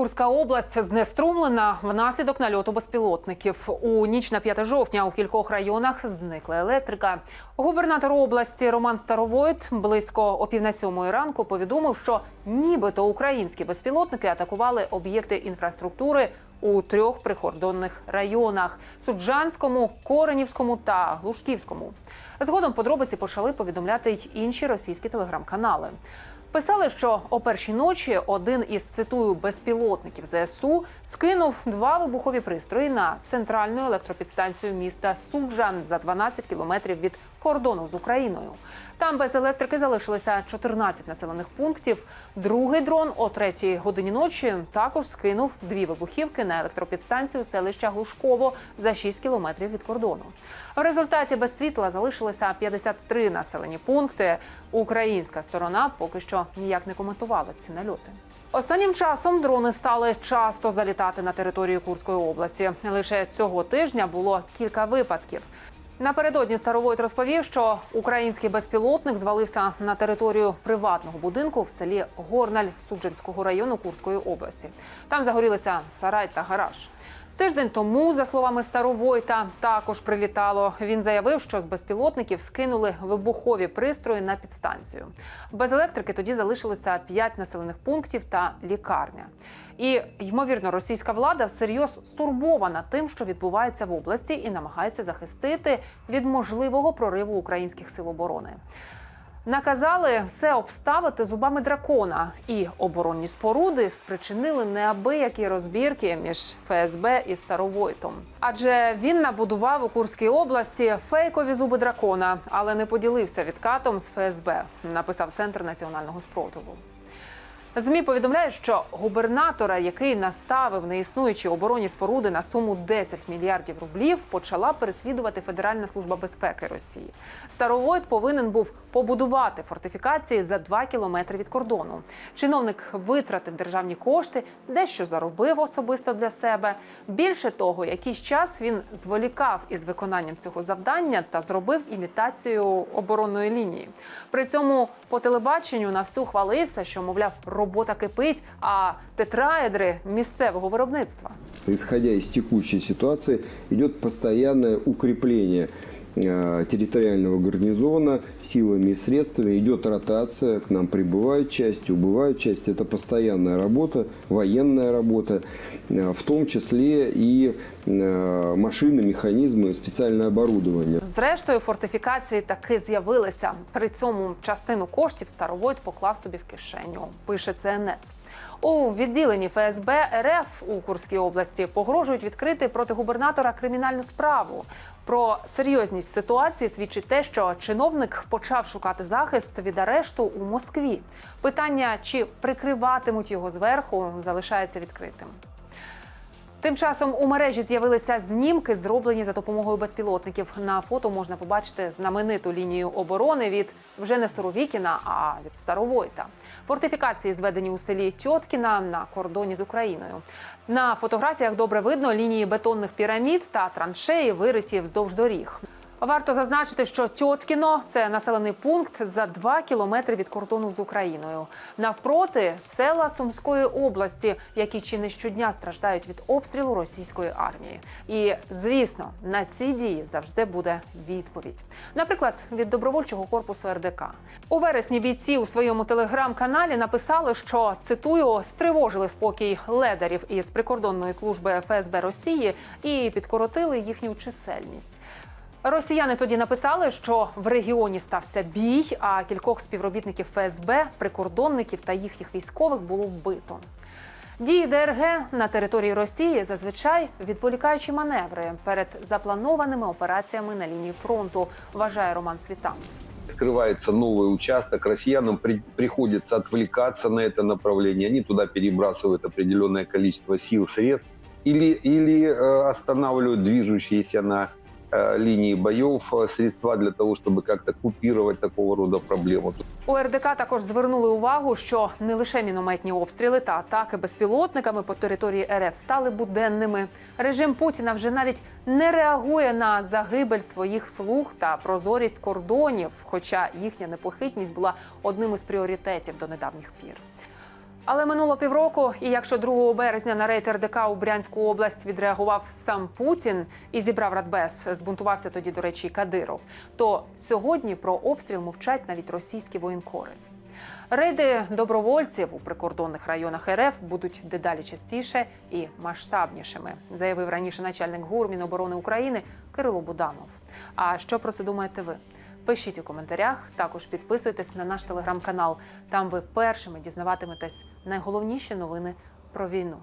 Курська область знеструмлена внаслідок нальоту безпілотників. У ніч на 5 жовтня у кількох районах зникла електрика. Губернатор області Роман Старовойт близько о пів на сьомої ранку повідомив, що нібито українські безпілотники атакували об'єкти інфраструктури у трьох прикордонних районах: Суджанському, Коренівському та Глушківському. Згодом подробиці почали повідомляти й інші російські телеграм-канали. Писали, що о першій ночі один із цитую безпілотників ЗСУ скинув два вибухові пристрої на центральну електропідстанцію міста Суджан за 12 кілометрів від кордону з Україною. Там без електрики залишилося 14 населених пунктів. Другий дрон о третій годині ночі також скинув дві вибухівки на електропідстанцію селища Глушково за 6 кілометрів від кордону. В результаті без світла залишилося 53 населені пункти. Українська сторона поки що ніяк не коментувала ці нальоти. Останнім часом дрони стали часто залітати на територію Курської області. Лише цього тижня було кілька випадків. Напередодні Старовойт розповів, що український безпілотник звалився на територію приватного будинку в селі Горналь Судженського району Курської області. Там загорілися сарай та гараж. Тиждень тому, за словами Старовойта, також прилітало. Він заявив, що з безпілотників скинули вибухові пристрої на підстанцію. Без електрики тоді залишилося 5 населених пунктів та лікарня. І ймовірно, російська влада всерйоз стурбована тим, що відбувається в області, і намагається захистити від можливого прориву українських сил оборони. Наказали все обставити зубами дракона, і оборонні споруди спричинили неабиякі розбірки між ФСБ і Старовойтом. Адже він набудував у Курській області фейкові зуби дракона, але не поділився відкатом з ФСБ. Написав центр національного спротиву. ЗМІ повідомляють, що губернатора, який наставив неіснуючі оборонні споруди на суму 10 мільярдів рублів, почала переслідувати Федеральна служба безпеки Росії. Старовойт повинен був побудувати фортифікації за 2 кілометри від кордону. Чиновник витратив державні кошти, дещо заробив особисто для себе. Більше того, якийсь час він зволікав із виконанням цього завдання та зробив імітацію оборонної лінії. При цьому по телебаченню на всю хвалився, що мовляв робота кипить, а тетраедри місцевого виробництва. Исходя из текущей ситуации, идет постоянное укрепление э, территориального гарнизона силами и средствами. Идет ротация, к нам прибывают части, убывают части. Это постоянная работа, военная работа, э, в том числе и э, машины, механизмы, специальное оборудование. Зрештою, фортифікації таки з'явилися. При цьому частину коштів Старовойт поклав собі в кишеню. Пише ЦНС. У відділенні ФСБ РФ у Курській області погрожують відкрити проти губернатора кримінальну справу. Про серйозність ситуації свідчить те, що чиновник почав шукати захист від арешту у Москві. Питання, чи прикриватимуть його зверху, залишається відкритим. Тим часом у мережі з'явилися знімки, зроблені за допомогою безпілотників. На фото можна побачити знамениту лінію оборони від вже не Суровікіна, а від Старовойта. Фортифікації зведені у селі Тьоткіна на кордоні з Україною. На фотографіях добре видно лінії бетонних пірамід та траншеї, вириті вздовж доріг. Варто зазначити, що Тьоткіно – це населений пункт за два кілометри від кордону з Україною. Навпроти села Сумської області, які чи не щодня страждають від обстрілу російської армії. І звісно, на ці дії завжди буде відповідь. Наприклад, від добровольчого корпусу РДК у вересні бійці у своєму телеграм-каналі написали, що цитую стривожили спокій ледарів із прикордонної служби ФСБ Росії і підкоротили їхню чисельність. Росіяни тоді написали, що в регіоні стався бій, а кількох співробітників ФСБ, прикордонників та їхніх військових було вбито. Дії ДРГ на території Росії зазвичай відволікаючі маневри перед запланованими операціями на лінії фронту, вважає Роман Світан. открывается новый участок, россиянам при- приходится отвлекаться на это направление, они туда перебрасывают определенное количество сил, средств или, или э, останавливают движущиеся на э, линии боев э, средства для того, чтобы как-то купировать такого рода проблему. У РДК також звернули увагу, що не лише мінометні обстріли та атаки безпілотниками по території РФ стали буденними. Режим Путіна вже навіть не реагує на загибель своїх слуг та прозорість кордонів, хоча їхня непохитність була одним із пріоритетів до недавніх пір. Але минуло півроку, і якщо 2 березня на рейд РДК у Брянську область відреагував сам Путін і зібрав Радбез, збунтувався тоді, до речі, Кадиров, то сьогодні про обстріл мовчать навіть російські воєнкори. Рейди добровольців у прикордонних районах РФ будуть дедалі частіше і масштабнішими, заявив раніше начальник ГУР Міноборони України Кирило Буданов. А що про це думаєте ви? Пишіть у коментарях. Також підписуйтесь на наш телеграм-канал. Там ви першими дізнаватиметесь найголовніші новини про війну.